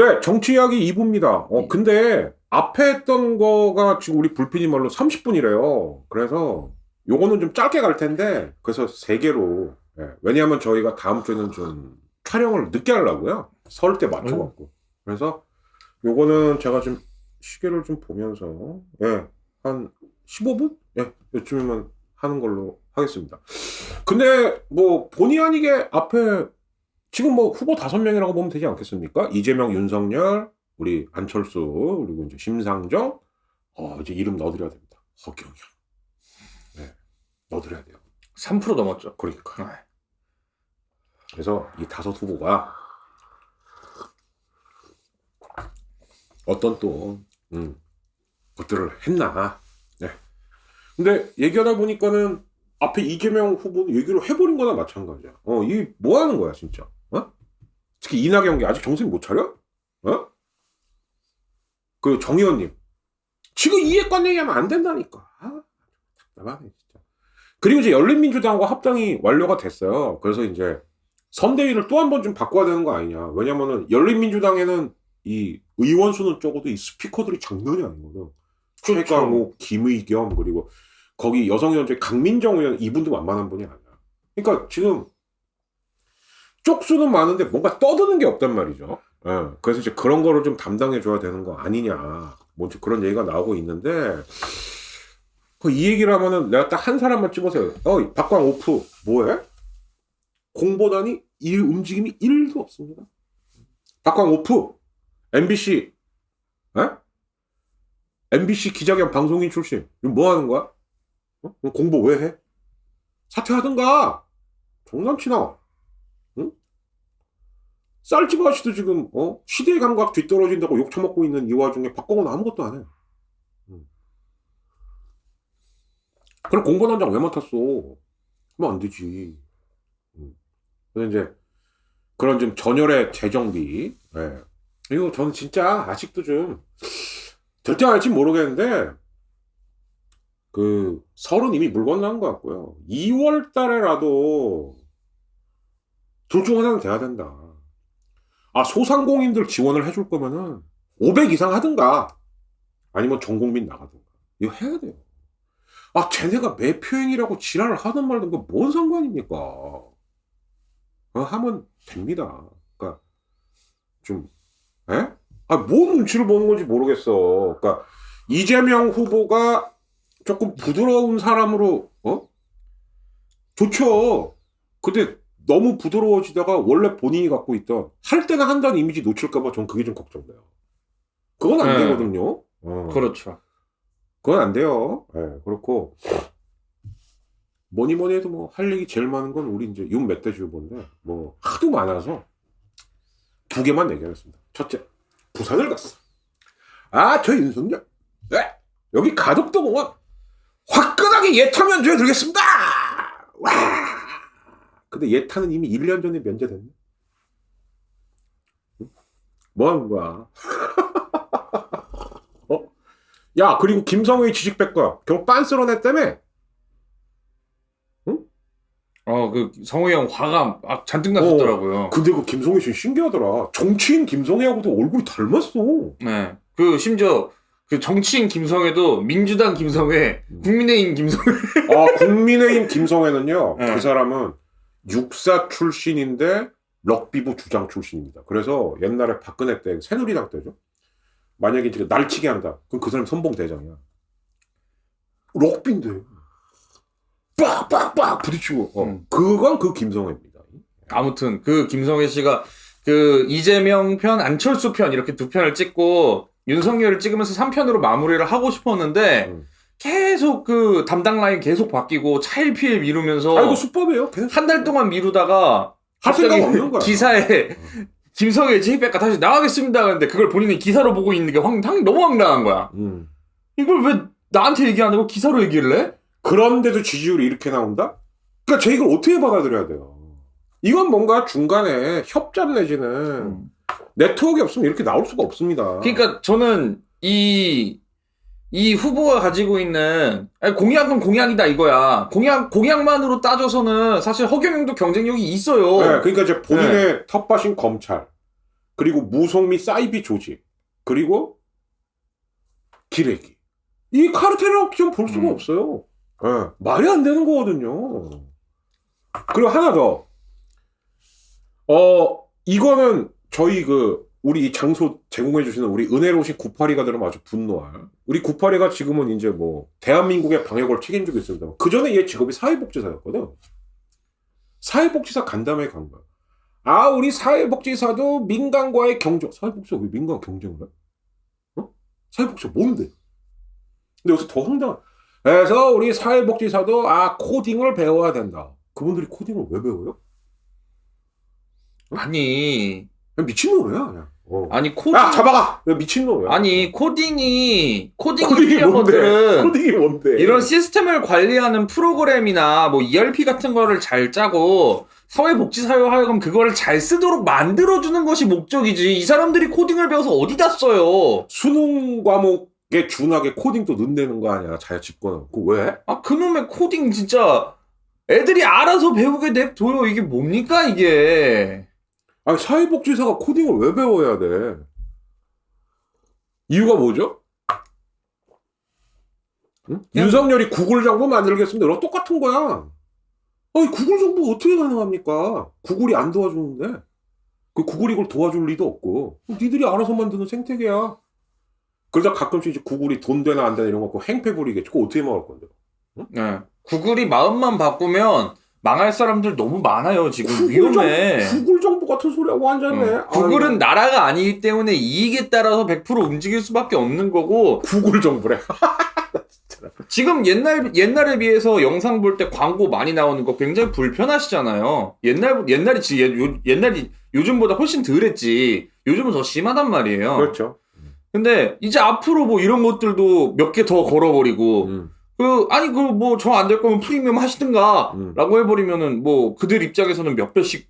네, 정치 이야기 2부입니다. 어, 네. 근데 앞에 했던 거가 지금 우리 불피님 말로 30분이래요. 그래서 요거는 좀 짧게 갈 텐데, 그래서 세 개로. 예, 왜냐하면 저희가 다음 주에는 좀 촬영을 늦게 하려고요. 설 때 맞춰갖고. 그래서 요거는 제가 좀 시계를 좀 보면서, 예, 한 15분? 예, 요쯤이면 하는 걸로 하겠습니다. 근데 뭐 본의 아니게 앞에 지금 뭐 후보 다섯 명이라고 보면 되지 않겠습니까? 이재명, 윤석열, 우리 안철수, 그리고 이제 심상정, 어, 이제 이름 넣어드려야 됩니다. 허경영. 네, 넣어드려야 돼요. 3% 넘었죠. 그러니까. 네. 그래서 이 다섯 후보가 어떤 또, 음, 것들을 했나. 네. 근데 얘기하다 보니까는 앞에 이재명 후보 얘기를 해버린 거나 마찬가지야. 어, 이 뭐 하는 거야, 진짜. 어? 특히 이낙연 게 아직 정신 못 차려? 어? 그 정의원님. 지금 이해관 얘기하면 안 된다니까. 아, 답답하네, 진짜. 그리고 이제 열린민주당과 합당이 완료가 됐어요. 그래서 이제 선대위를 또 한 번 좀 바꿔야 되는 거 아니냐. 왜냐면은 열린민주당에는 이 의원 수는 적어도 이 스피커들이 장난이 아니거든. 최강욱, 김의겸 그리고 거기 여성위원회 강민정 의원 이분도 만만한 분이 아니야. 그러니까 지금 쪽수는 많은데 뭔가 떠드는 게 없단 말이죠. 예, 그래서 이제 그런 거를 좀 담당해 줘야 되는 거 아니냐. 뭔지 그런 얘기가 나오고 있는데 그 이 얘기를 하면은 내가 딱 한 사람만 집어서 어 박광 오프 뭐해? 공보단이 이 움직임이 1도 없습니다. 박광 오프 MBC 에? MBC 기자 겸 방송인 출신 뭐 하는 거야? 어? 공보 왜 해? 사퇴하든가 장난치나 응? 쌀집 아저씨도 지금 어? 시대의 감각 뒤떨어진다고 욕 처먹고 있는 이 와중에 박광호는 아무것도 안 해. 응. 그럼 공보단장 왜 맡았어? 하면 안 되지. 응. 그래서 이제 그런 좀 전열의 재정비. 예. 이거 저는 진짜 아직도 좀 절대 알지 모르겠는데 그 설은 이미 물 건너간 것 같고요. 2월 달에라도 둘 중 하나는 돼야 된다. 아 소상공인들 지원을 해줄 거면은 500 이상 하든가 아니면 전 국민 나가든가 이거 해야 돼요. 아 쟤네가 매표행이라고 지랄을 하든 말든 그뭔 상관입니까? 어, 하면 됩니다. 그러니까 좀 에? 아, 뭔 눈치를 보는 건지 모르겠어. 그러니까 이재명 후보가 조금 부드러운 사람으로 어? 좋죠. 근데 너무 부드러워지다가 원래 본인이 갖고 있던 할 때는 한다는 이미지 놓칠까봐 전 그게 좀 걱정돼요. 그건 안 네. 되거든요. 어. 그렇죠. 그건 안 돼요. 예, 그렇고 뭐니 뭐니 해도 뭐 할 얘기 제일 많은 건 우리 이제 윤 멧돼지 후보인데 뭐 하도 많아서 두 개만 얘기하겠습니다. 첫째, 부산을 갔어. 아, 저 윤석열. 네, 여기 가덕도 공원 화끈하게 예타면 줘드리겠습니다. 와. 근데 예타는 이미 1년 전에 면제됐네. 응? 뭐 하는 거야? 어? 야, 그리고 김성의 지식백과 결국 빤스러냈다며? 어, 그 성우 형 화가 막 잔뜩 났었더라고요. 근데 그 김성희 씨 신기하더라. 정치인 김성희하고도 얼굴이 닮았어. 네. 그 심지어 그 정치인 김성애도 민주당 김성애, 음. 국민의힘 김성애. 아, 국민의힘 김성애는요, 네. 그 사람은 육사 출신인데 럭비부 주장 출신입니다. 그래서 옛날에 박근혜 때, 새누리당 때죠. 만약에 이제 날치기 한다. 그럼 그 사람 선봉 대장이야. 럭비인데. 빡빡빡 부딪히고. 어. 음. 그건 그 김성애입니다. 아무튼 그 김성애 씨가 그 이재명 편, 안철수 편 이렇게 두 편을 찍고 윤석열을 찍으면서 3편으로 마무리를 하고 싶었는데 음. 계속 그 담당 라인 계속 바뀌고 차일피일 미루면서 아, 이거 수법이에요. 계속. 한 달 동안 미루다가 할 생각 없는 거야. 기사에 김성애 지휘백과 다시 나가겠습니다 하는데 그걸 본인이 기사로 보고 있는 게 황, 황, 너무 황당한 거야. 음. 이걸 왜 나한테 얘기 안 하고 기사로 얘기를 해? 그런데도 지지율이 이렇게 나온다? 그러니까 저 이걸 어떻게 받아들여야 돼요? 이건 뭔가 중간에 협잡 내지는 네트워크 없으면 이렇게 나올 수가 없습니다. 그러니까 저는 이, 이 후보가 가지고 있는, 아니, 공약은 공약이다 이거야. 공약, 공약만으로 따져서는 사실 허경영도 경쟁력이 있어요. 네, 그러니까 이제 본인의 텃밭인 검찰, 그리고 무속 및 사이비 조직, 그리고 기레기. 이 카르텔이라고 좀볼 수가 음. 없어요. 예, 말이 안 되는 거거든요. 그리고 하나 더. 어, 이거는 저희 그, 우리 이 장소 제공해 주시는 우리 은혜로우신 982가 들으면 아주 분노할. 우리 982가 지금은 이제 뭐, 대한민국의 방역을 책임지고 있습니다. 그 전에 얘 직업이 사회복지사였거든. 사회복지사 간담회 간 거야. 아, 우리 사회복지사도 민간과의 경쟁. 사회복지사 왜 민간 경쟁을 해? 어? 사회복지사 뭔데? 근데 여기서 더 황당한. 그래서 우리 사회복지사도 아, 코딩을 배워야 된다. 그분들이 코딩을 왜 배워요? 아니 미친놈이야, 그냥. 어. 아니 코딩 야, 잡아가! 미친놈이야. 아니 코딩이 코딩이 코딩이 필요한 뭔데? 것들은 코딩이 뭔데? 이런 시스템을 관리하는 프로그램이나 뭐 ERP 같은 거를 잘 짜고 사회복지사회 하여금 그거를 잘 쓰도록 만들어주는 것이 목적이지 이 사람들이 코딩을 배워서 어디다 써요 수능 과목에 준하게 코딩도 넣는다는 거 아니야, 자기가 집거는. 그 왜? 아 그놈의 코딩 진짜 애들이 알아서 배우게 냅둬요 이게 뭡니까 이게 아니, 사회복지사가 코딩을 왜 배워야 돼? 이유가 뭐죠? 응? 윤석열이 구글 정보 만들겠습니다. 이랑 똑같은 거야. 아니, 구글 정보 어떻게 가능합니까? 구글이 안 도와주는데. 그 구글이 이걸 도와줄 리도 없고. 니들이 알아서 만드는 생태계야. 그러다 가끔씩 이제 구글이 돈 되나 안 되나 이런 거 갖고 행패 부리겠지. 그거 어떻게 막을 건데? 네. 구글이 마음만 바꾸면 망할 사람들 너무 많아요 지금 구글 위험해 정보, 구글 정보 같은 소리하고 앉았네. 응. 구글은 나라가 아니기 때문에 이익에 따라서 100% 움직일 수밖에 없는 거고 구글 정보래. 지금 옛날 옛날에 비해서 영상 볼 때 광고 많이 나오는 거 굉장히 불편하시잖아요. 옛날 옛날이 지 요, 옛날이 요즘보다 훨씬 덜했지. 요즘은 더 심하단 말이에요. 그렇죠. 근데 이제 앞으로 뭐 이런 것들도 몇 개 더 걸어버리고 음. 그 아니 그 뭐 저 안 될 거면 프리미엄 하시든가라고 음. 해버리면은 뭐 그들 입장에서는 몇 배씩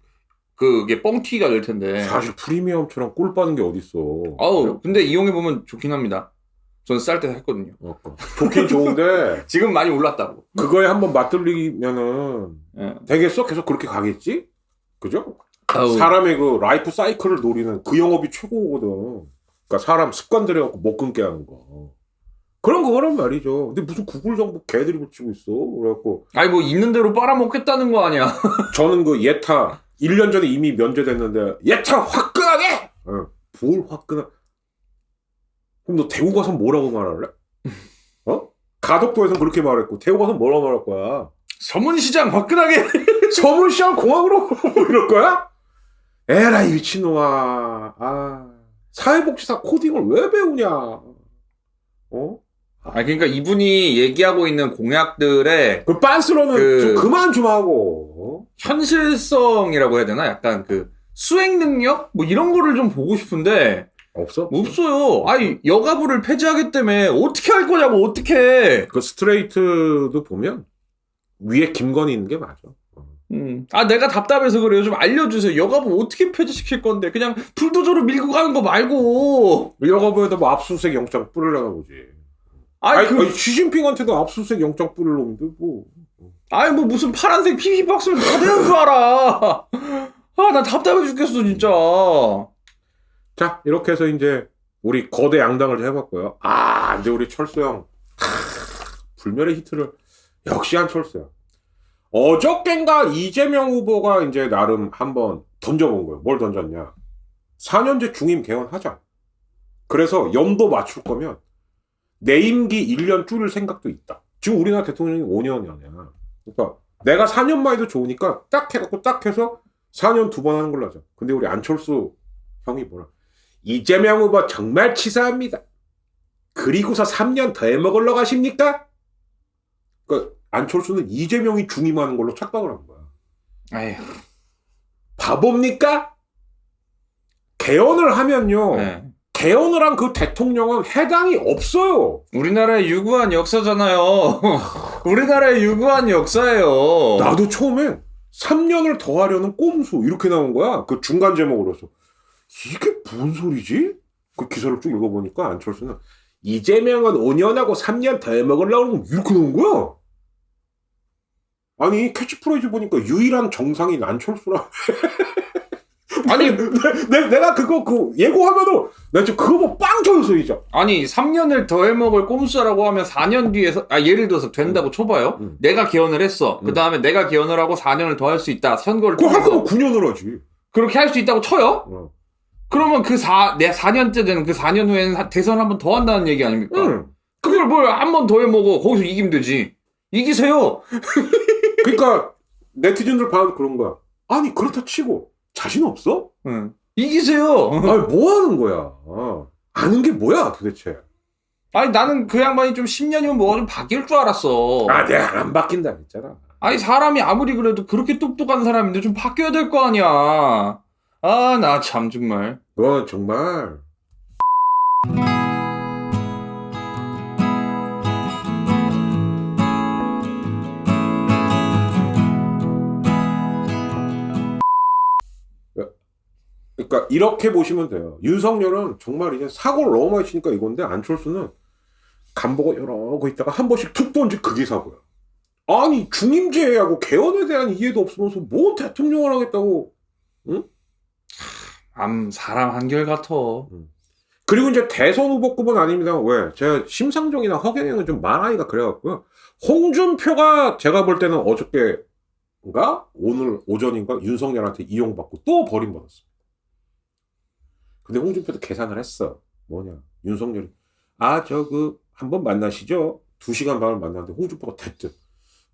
그게 뻥튀기가 될 텐데. 사실 프리미엄처럼 꿀 빠는 게 어딨어. 아우 근데 이용해 보면 좋긴 합니다. 저는 쌀 때 했거든요. 어, 좋긴 좋은데 지금 많이 올랐다고. 그거에 한번 맛들리면은 예. 되겠어? 계속 그렇게 가겠지? 그죠? 아우. 사람의 그 라이프 사이클을 노리는 그 영업이 최고거든. 그러니까 사람 습관 들여갖고 못 끊게 하는 거. 그런 거란 말이죠. 근데 무슨 구글 정보 개들이 붙이고 있어. 그래갖고 아니 뭐 있는 대로 빨아먹겠다는 거 아니야. 저는 그 예타 1년 전에 이미 면제됐는데 예타 화끈하게! 어, 뭘 화끈하 그럼 너 대구 가서 뭐라고 말할래? 어? 가덕도에서 그렇게 말했고 대구 가서 뭐라고 말할 거야? 서문시장 화끈하게. 서울시장 공항으로 이럴 거야? 에라 이 미친놈아 아 사회복지사 코딩을 왜 배우냐 어? 아 그러니까 이분이 얘기하고 있는 공약들의 그 빤스러는 그- 좀 그만 좀 하고 현실성이라고 해야 되나? 약간 그 수행 능력 뭐 이런 거를 좀 보고 싶은데 어? 없어? 없어요. 아니 여가부를 폐지하겠다며 어떻게 할 거냐고 어떻게? 그 스트레이트도 보면 위에 김건희 있는 게 맞아 어. 음. 아 내가 답답해서 그래요. 좀 알려주세요. 여가부 어떻게 폐지시킬 건데 그냥 불도저로 밀고 가는 거 말고. 여가부에다 뭐 압수수색 영장 뿌리려나 보지 아니 아니, 그 아니, 시진핑한테도 압수수색 영장 뿌릴 놈인데 뭐 아니 뭐 무슨 파란색 PP 박스면 다 되는 줄 알아. 아 나 답답해 죽겠어 진짜. 자, 이렇게 해서 이제 우리 거대 양당을 좀 해봤고요. 아, 이제 우리 철수 형. 하, 불멸의 히트를 역시 한 철수야. 어저껜가 이재명 후보가 이제 나름 한번 던져본 거예요. 뭘 던졌냐. 4년제 중임 개헌하자. 그래서 연도 맞출 거면 내 임기 1년 줄일 생각도 있다. 지금 우리나라 대통령이 5년이야. 그러니까 내가 4년만 해도 좋으니까 딱 해갖고 딱 해서 4년 두 번 하는 걸로 하자. 근데 우리 안철수 형이 뭐라. 이재명 후보 정말 치사합니다. 그리고서 3년 더 해먹으러 가십니까? 그러니까 안철수는 이재명이 중임하는 걸로 착각을 한 거야. 아휴. 바보입니까? 개헌을 하면요. 네. 개헌을 한 그 대통령은 해당이 없어요. 우리나라의 유구한 역사잖아요. 우리나라의 유구한 역사예요. 나도 처음엔 3년을 더 하려는 꼼수 이렇게 나온 거야. 그 중간 제목으로서. 이게 뭔 소리지? 그 기사를 쭉 읽어보니까 안철수는 이재명은 5년하고 3년 더 해먹으려고 이렇게 나온 거야. 아니 캐치프레이즈 보니까 유일한 정상인 안철수라. 아니 내, 내가 그거 그 예고하면은 나 지금 그거 뭐빵 터졌어 이제. 아니 3년을 더 해 먹을 꼼수라고 하면 4년 뒤에서 아 예를 들어서 된다고 쳐봐요. 음. 내가 개헌을 했어. 그 다음에 내가 개헌을 하고 4년을 더 할 수 있다. 선거를 그거 할 통해서 거면 9년을 하지. 그렇게 할 수 있다고 쳐요. 어. 그러면 그 4, 내 4년째 되는 그 4년 후에는 하- 대선 한 번 더 한다는 얘기 아닙니까? 응. 그걸 뭘 한 번 더 해먹어. 거기서 이기면 되지. 이기세요. 그러니까 네티즌들 반응 그런 거야. 아니 그렇다 치고 자신 없어? 응. 이기세요. 아니 뭐 하는 거야? 아는 게 뭐야 도대체? 아니 나는 그 양반이 좀 10년이면 뭐가 좀 바뀔 줄 알았어. 아 내가 안 바뀐다 했잖아. 아니 사람이 아무리 그래도 그렇게 똑똑한 사람인데 좀 바뀌어야 될 거 아니야. 아 나 참 정말. 넌 정말 그러니까 이렇게 보시면 돼요. 윤석열은 정말 이제 사고를 너무 많이 치니까 이건데 안철수는 간보고 이러고 있다가 한 번씩 툭 던지 그게 사고야. 아니 중임제하고 개헌에 대한 이해도 없으면서 뭐 대통령을 하겠다고 암 사람 한결 같아. 그리고 이제 대선 후보급은 아닙니다. 왜? 제가 심상정이나 허경영은 좀 말하기가 그래갖고요. 홍준표가 제가 볼 때는 어저께인가? 오늘 오전인가? 윤석열한테 이용받고 또 버림받았어. 근데 홍준표도 계산을 했어. 뭐냐? 윤석열이. 아, 저 그, 한번 만나시죠? 두 시간 반을 만났는데 홍준표가 대뜸.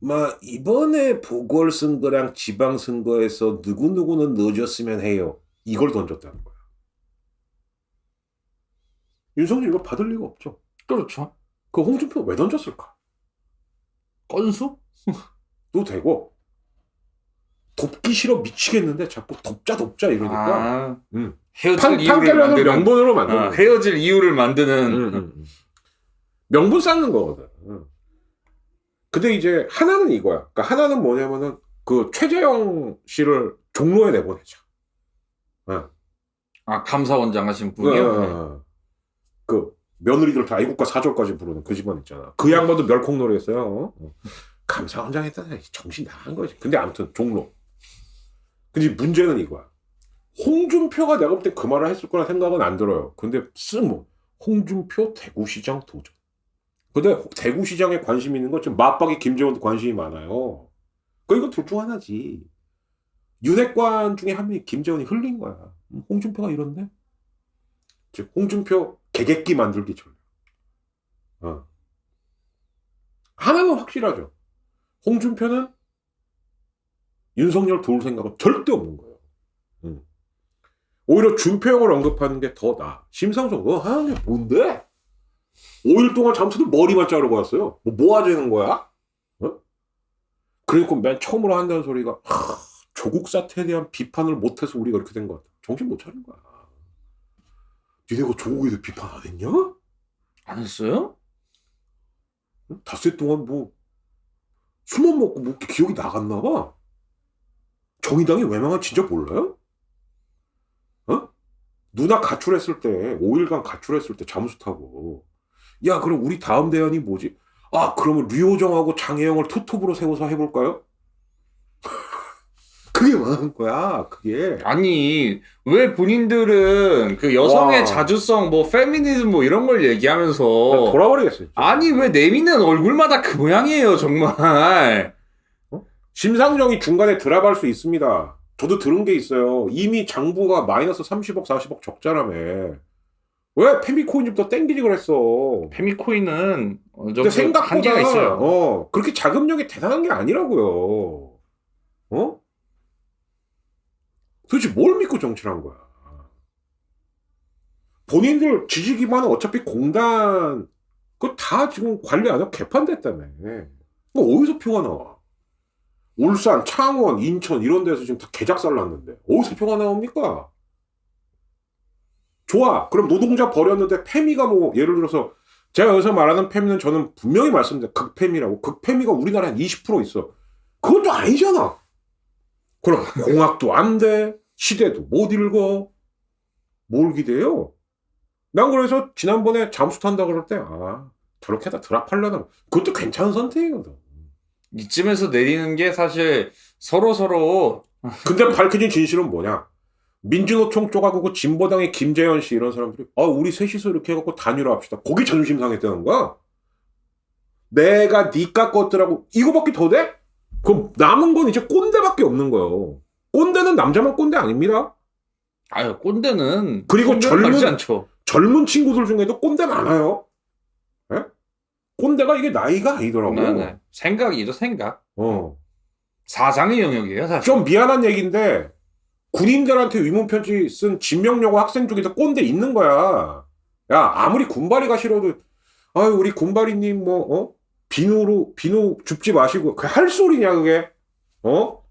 마, 이번에 보궐선거랑 지방선거에서 누구누구는 넣어줬으면 해요. 이걸 던졌다는 거야. 윤석열 이거 받을 리가 없죠. 그렇죠. 그 홍준표 왜 던졌을까? 건수? 또 되고 돕기 싫어 미치겠는데 자꾸 돕자 돕자 이러니까 아, 음. 헤어질 판, 이유를 만드는. 명분으로 만드는 아, 거야. 헤어질 이유를 만드는. 음, 음, 음. 명분 쌓는 거거든. 음. 근데 이제 하나는 이거야. 그러니까 하나는 뭐냐면은 그 최재형 씨를 종로에 내보내자. 아 감사원장 하신 분이요. 어, 그 며느리들 다 애국가 사절까지 부르는 그 집안 있잖아. 그 양반도 멸콩놀이 했어요. 어. 감사원장 했다니 정신 나간 거지. 근데 아무튼 종로. 근데 문제는 이거야. 홍준표가 내가 볼 때 그 말을 했을 거라 생각은 안 들어요. 근데 쓰뭐 홍준표 대구시장 도전. 근데 대구시장에 관심 있는 건 지금 맞박이 김재원도 관심이 많아요. 그 이거 둘 중 하나지. 윤핵관 중에 한 명이 김재원이 흘린 거야. 음, 홍준표가 이런데? 즉 홍준표 개객기 만들기 전략. 어. 하나는 확실하죠. 홍준표는 윤석열 도울 생각은 절대 없는. 음. 오히려 준표형을 언급하는 게 더 나아. 심상정, 너 하는 게 뭔데? 5일 동안 잠수도 머리만 자르고 왔어요. 뭐, 뭐 하자는 거야? 어? 그리고 맨 처음으로 한다는 소리가, 하, 조국 사태에 대한 비판을 못해서 우리가 이렇게 된 것 같아. 정신 못 차린 거야. 니네가 조국에 대해 비판 안 했냐? 안 했어요? 응? 닷새 동안 뭐 술만 먹고 뭐 기억이 나갔나 봐. 정의당이 외망한 진짜 몰라요? 어? 누나 가출했을 때 5일간 가출했을 때 잠수 타고 야 그럼 우리 다음 대안이 뭐지? 아 그러면 류호정하고 장혜영을 투톱으로 세워서 해볼까요? 그게 뭐하는 거야 그게 아니 왜 본인들은 그 여성의 와. 자주성 뭐 페미니즘 뭐 이런 걸 얘기하면서 돌아버리겠어요. 아니 왜 내미는 얼굴마다 그 모양이에요 정말 심상정이 중간에 드랍할 수 있습니다. 저도 들은 게 있어요. 이미 장부가 마이너스 30억, 40억 적자라며. 왜 페미코인 좀더 땡기지 그랬어. 페미코인은 어느 근데 정도 생각보다 한계가 있어요 어, 그렇게 자금력이 대단한 게 아니라고요. 어? 도대체 뭘 믿고 정치를 한 거야? 본인들 지지 기반은 어차피 공단 그거 다 지금 관리 안 하고 개판됐다며. 그거 어디서 표가 나와? 울산, 창원, 인천 이런 데서 지금 다 개작살 났는데 어디서 표가 나옵니까? 좋아. 그럼 노동자 버렸는데 페미가 뭐 예를 들어서 제가 여기서 말하는 페미는 저는 분명히 말씀드려요. 극페미라고. 극페미가 우리나라에 한 20% 있어. 그것도 아니잖아. 그럼 공학도 안 돼. 시대도 못 읽어. 뭘 기대요? 난 그래서 지난번에 잠수 탄다 그럴 때, 아, 저렇게 다 드랍하려나. 그것도 괜찮은 선택이거든. 이쯤에서 내리는 게 사실 서로 서로 근데 밝혀진 진실은 뭐냐? 민주노총 쪽하고 그 진보당의 김재현 씨 이런 사람들이 아 우리 셋이서 이렇게 해갖고 단일화합시다. 거기 자존심 상했다는 거야. 내가 니까 것들하고 이거밖에 더 돼? 그럼 남은 건 이제 꼰대밖에 없는 거예요. 꼰대는 남자만 꼰대 아닙니다. 아유 꼰대는 그리고 젊은-. 젊은 친구들 중에도 꼰대 많아요. 예? 꼰대가 이게 나이가 아니더라고. 네, 네. 생각이죠 생각. 어. 사상의 영역이에요 사실. 좀 미안한 얘기인데 군인들한테 위문 편지 쓴 진명여고 학생 중에서 꼰대 있는 거야. 야 아무리 군바리가 싫어도 아유 우리 군바리님 뭐 어? 비누로 비누 줍지 마시고 그 할 소리냐 그게 어?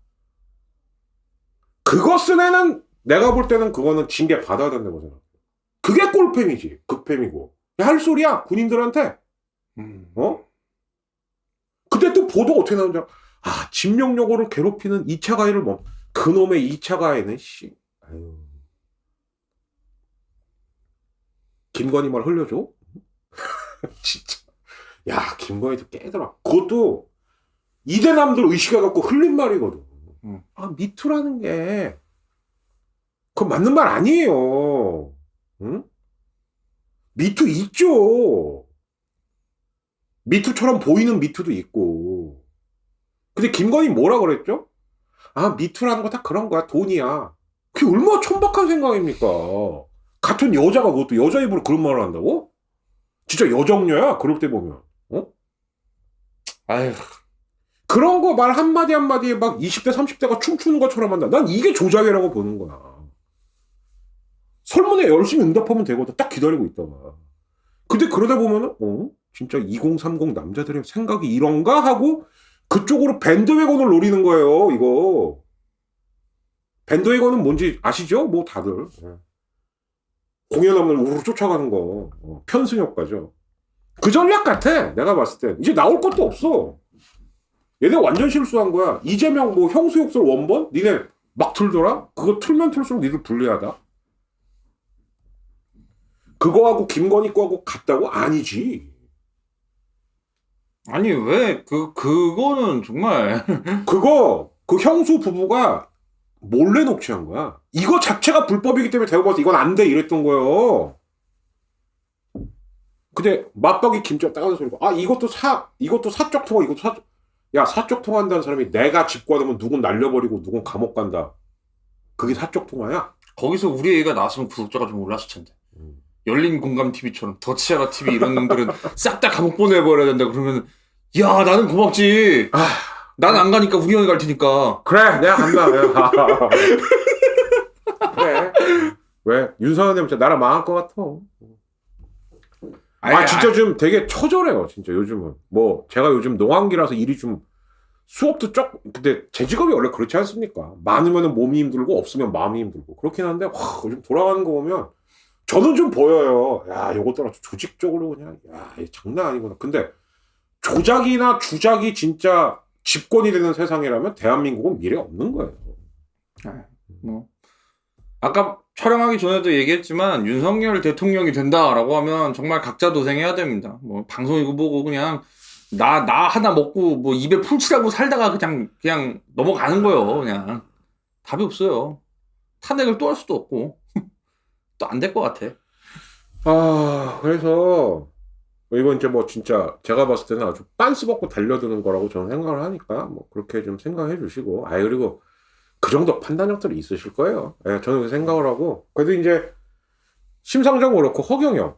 그거 쓴 애는 내가 볼 때는 그거는 징계 받아야 된다고 생각해. 그게 꼴팸이지 극팸이고 할 소리야 군인들한테 음. 어? 그때 또 보도가 어떻게 나오냐? 아, 진명여고를 괴롭히는 2차 가해를 뭐, 그놈의 2차 가해는, 씨. 아유. 김건희 말 흘려줘? 진짜. 야, 김건희도 깨더라. 그것도 이대남들 의식해갖고 흘린 말이거든. 음. 아, 미투라는 게, 그건 맞는 말 아니에요. 응? 미투 있죠. 미투처럼 보이는 미투도 있고. 근데 김건희 뭐라 그랬죠? 아, 미투라는 거 다 그런 거야. 돈이야. 그게 얼마나 천박한 생각입니까? 같은 여자가 그것도 여자 입으로 그런 말을 한다고? 진짜 여정녀야, 그럴 때 보면. 어? 아유 그런 거 말 한마디 한마디에 막 20대, 30대가 춤추는 것처럼 한다. 난 이게 조작이라고 보는 거야. 설문에 열심히 응답하면 되거든. 딱 기다리고 있다가. 근데 그러다 보면은, 어? 진짜 2030 남자들의 생각이 이런가? 하고 그쪽으로 밴드웨건을 노리는 거예요, 이거. 밴드웨건은 뭔지 아시죠? 뭐 다들. 예. 공연하면 우르르 쫓아가는 거. 어, 편승효과죠. 그 전략 같아, 내가 봤을 때. 이제 나올 것도 없어. 얘네 완전 실수한 거야. 이재명 뭐 형수욕설 원본? 니네 막 틀더라? 그거 틀면 틀수록 니들 불리하다. 그거하고 김건희 거하고 같다고? 아니지. 아니 왜 그 그거는 정말 그거 그 형수 부부가 몰래 녹취한 거야. 이거 자체가 불법이기 때문에 봐서 이건 안 돼 이랬던 거예요. 근데 맞박이 김치가 따가는 소리고 아 이것도 사 이것도 사적 통화 이것도 사적 야 사적 통화한다는 사람이 내가 집 구하면 누군 날려버리고 누군 감옥 간다. 그게 사적 통화야? 거기서 우리 애가 나왔으면 구독자가 좀 올랐을 텐데. 음. 열린 공감 TV처럼 더치아가 TV 이런 놈들은 싹 다 감옥 보내버려야 된다 그러면 야 나는 고맙지. 아난안 가니까 우리 형이 갈 테니까. 그래 내가 간다. 내가. 그래 왜 윤석열 진짜 나라 망할 것 같아. 아, 아니, 진짜 좀 되게 처절해요, 진짜 요즘은. 뭐, 제가 요즘 농한기라서 일이 좀, 수업도 쪽, 근데 제 직업이 원래 그렇지 않습니까? 많으면 몸이 힘들고, 없으면 마음이 힘들고. 그렇긴 한데, 와, 요즘 돌아가는 거 보면, 저는 좀 보여요. 야, 요것도 아주 조직적으로 그냥, 야, 장난 아니구나. 근데, 조작이나 주작이 진짜 집권이 되는 세상이라면, 대한민국은 미래 없는 거예요. 뭐 아까 촬영하기 전에도 얘기했지만 윤석열 대통령이 된다라고 하면 정말 각자 도생해야 됩니다. 뭐 방송 이거 보고 그냥 나 나 하나 먹고 뭐 입에 풀칠하고 살다가 그냥 그냥 넘어가는 거예요. 그냥 답이 없어요. 탄핵을 또 할 수도 없고 또 안 될 것 같아. 아, 그래서, 이건 이제 뭐 진짜 제가 봤을 때는 아주 빤스 벗고 달려드는 거라고 저는 생각을 하니까 뭐 그렇게 좀 생각해 주시고, 아 그리고 그 정도 판단력들이 있으실 거예요. 예, 저는 그 생각을 하고, 그래도 이제 심상정 그렇고 허경영.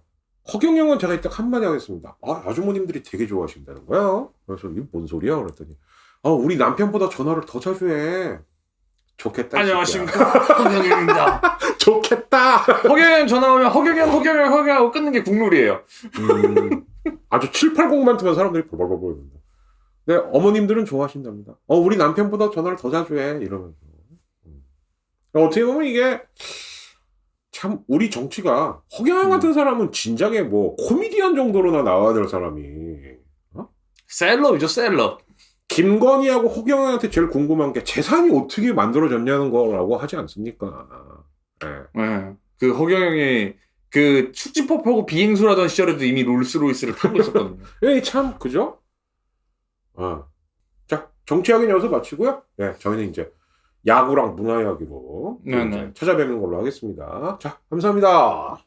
허경영은 제가 이따 한마디 하겠습니다. 아, 아주머님들이 되게 좋아하신다는 거예요. 그래서 이게 뭔 소리야? 그랬더니, 아, 우리 남편보다 전화를 더 자주 해. 좋겠다. 이 새끼야. 허경영입니다. 좋겠다. 허경영 전화 오면 허경영 허경영 허경영 하고 끊는 게 국룰이에요. 음, 아주 7, 80만 트면 사람들이 벌벌벌 보입니다. 네, 어머님들은 좋아하신답니다. 어, 우리 남편보다 전화를 더 자주 해. 이러면서. 음. 어떻게 보면 이게 참 우리 정치가 허경영 같은 사람은 진작에 뭐 코미디언 정도로나 나와야 될 사람이 셀럽이죠 셀럽. 김건희하고 허경영한테 제일 궁금한 게 재산이 어떻게 만들어졌냐는 거라고 하지 않습니까? 예. 예. 그 허경영이 그 축지법하고 비행수라던 시절에도 이미 롤스로이스를 타고 있었거든요. 예, 참, 그죠? 어. 자, 정치 이야기는 여기서 마치고요. 예, 저희는 이제 야구랑 문화 이야기로 네네. 찾아뵙는 걸로 하겠습니다. 자, 감사합니다.